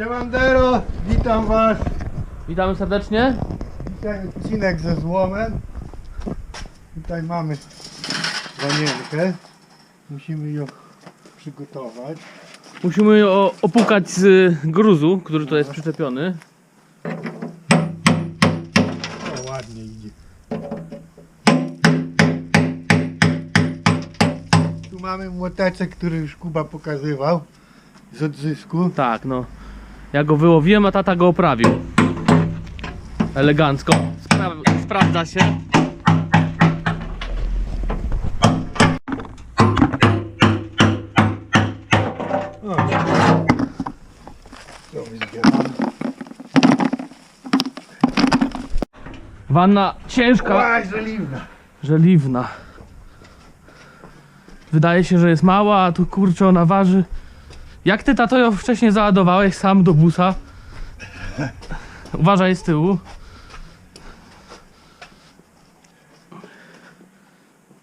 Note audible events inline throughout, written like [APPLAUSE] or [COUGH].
Siemandero, witam was. Witamy serdecznie. Dzisiaj odcinek ze złomem. Tutaj mamy wanienkę. Musimy ją przygotować. Musimy o, opukać z gruzu, który tutaj jest przyczepiony. O, ładnie idzie. Tu mamy młoteczek, który już Kuba pokazywał z odzysku. Tak, no. Ja go wyłowiłem, a tata go oprawił. Elegancko. Spra sprawdza się. Wanna ciężka, Ła, żeliwna. żeliwna. Wydaje się, że jest mała, a tu kurczę ona waży. Jak ty tato ją wcześniej załadowałeś sam do busa? Uważaj z tyłu.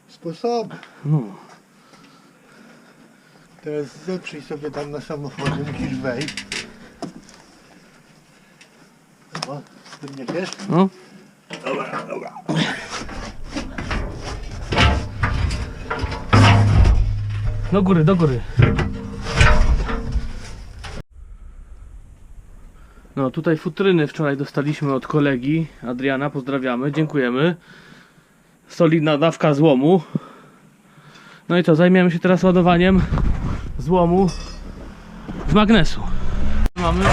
Sposoby. No. Teraz zeprzyj sobie tam na samochodzie, musisz wejść. O, podniesiesz? no. Do góry, do góry. No tutaj futryny wczoraj dostaliśmy od kolegi Adriana, pozdrawiamy, dziękujemy. Solidna dawka złomu. No i to, zajmiemy się teraz ładowaniem złomu z magnesu. Mamy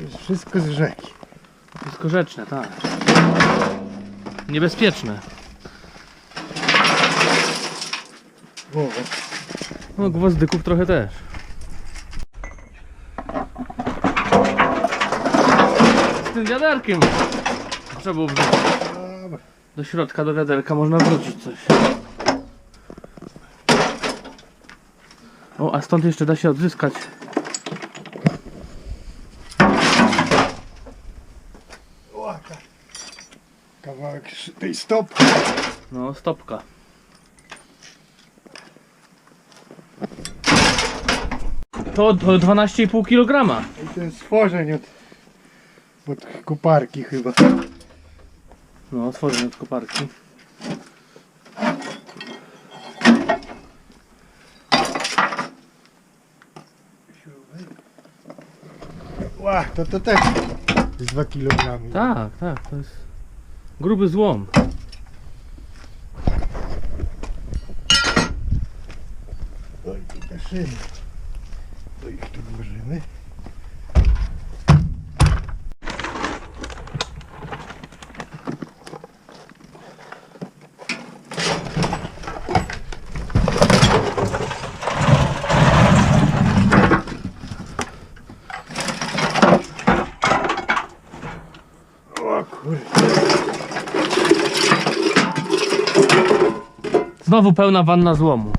jest wszystko z rzeki. Wszystko rzeczne, tak. Niebezpieczne. No gwozdyków trochę też. Z tym wiaderkiem. Trzeba było wrzucić. Do środka do wiaderka można wrzucić coś. O, a stąd jeszcze da się odzyskać. Kawałek tej stopy. No, stopka. To, to 12,5 kg. I ten stworzeń od, od koparki chyba. No, otworzę od koparki. Ła, to to też jest 2 kg. Tak, tak, to jest gruby złom. Oj, tu maszyny. To ich tu włożymy. O kurde. Znowu pełna wanna złomu.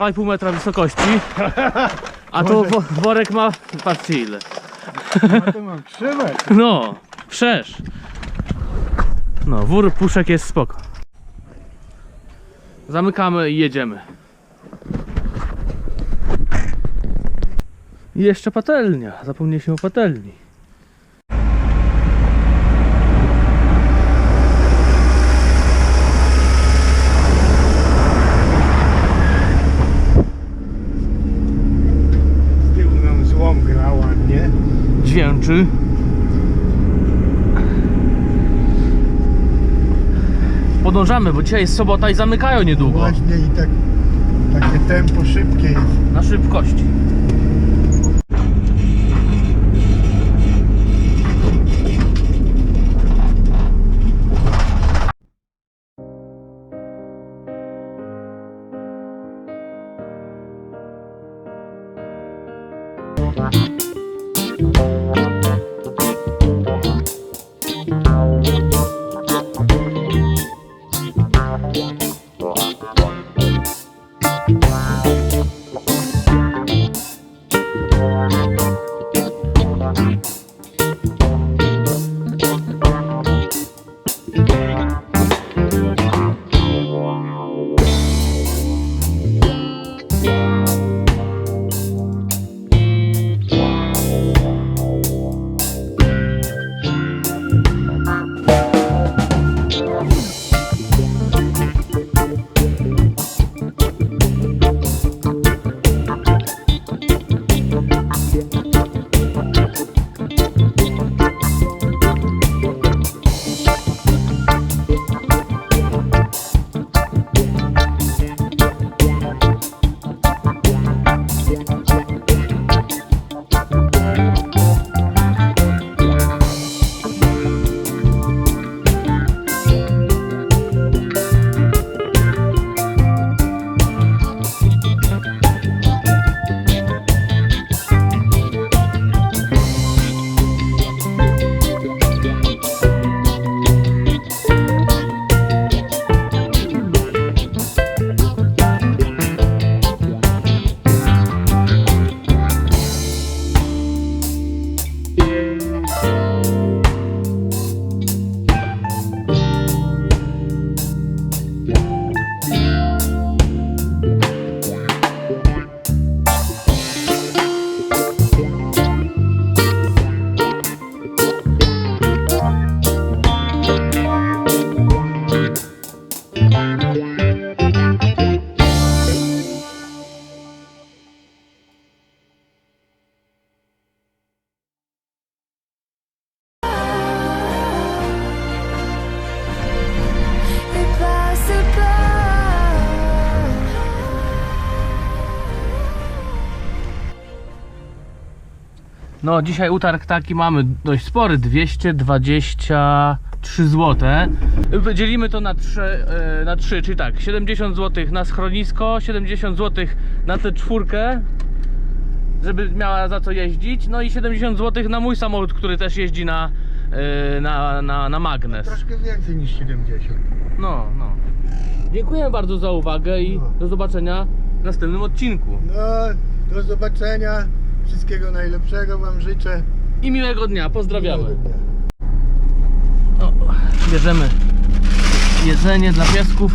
Dwa i pół metra wysokości. [LAUGHS] A tu wo- worek ma, patrzcie ile. No to mam trzymać. [LAUGHS] No, wszerz. No, wór puszek jest spoko. Zamykamy i jedziemy. I jeszcze patelnia. Zapomnieliśmy o patelni. Z tyłu nam złom gra ładnie. Dźwięczy. Podążamy, bo dzisiaj jest sobota i zamykają niedługo. Właśnie i tak takie tempo szybkie jest. Na szybkości. No, dzisiaj utarg taki mamy dość spory 223 zł. Dzielimy to na 3, na 3 czyli tak, 70 zł na schronisko, 70 zł na tę czwórkę, żeby miała za co jeździć, no i 70 zł na mój samochód, który też jeździ na, e, na, na, na magnes. Troszkę więcej niż 70. No, no. Dziękuję bardzo za uwagę i No. do zobaczenia w następnym odcinku. No, do zobaczenia. Wszystkiego najlepszego Wam życzę. I miłego dnia, pozdrawiamy. Miłego dnia. Bierzemy jedzenie dla piesków.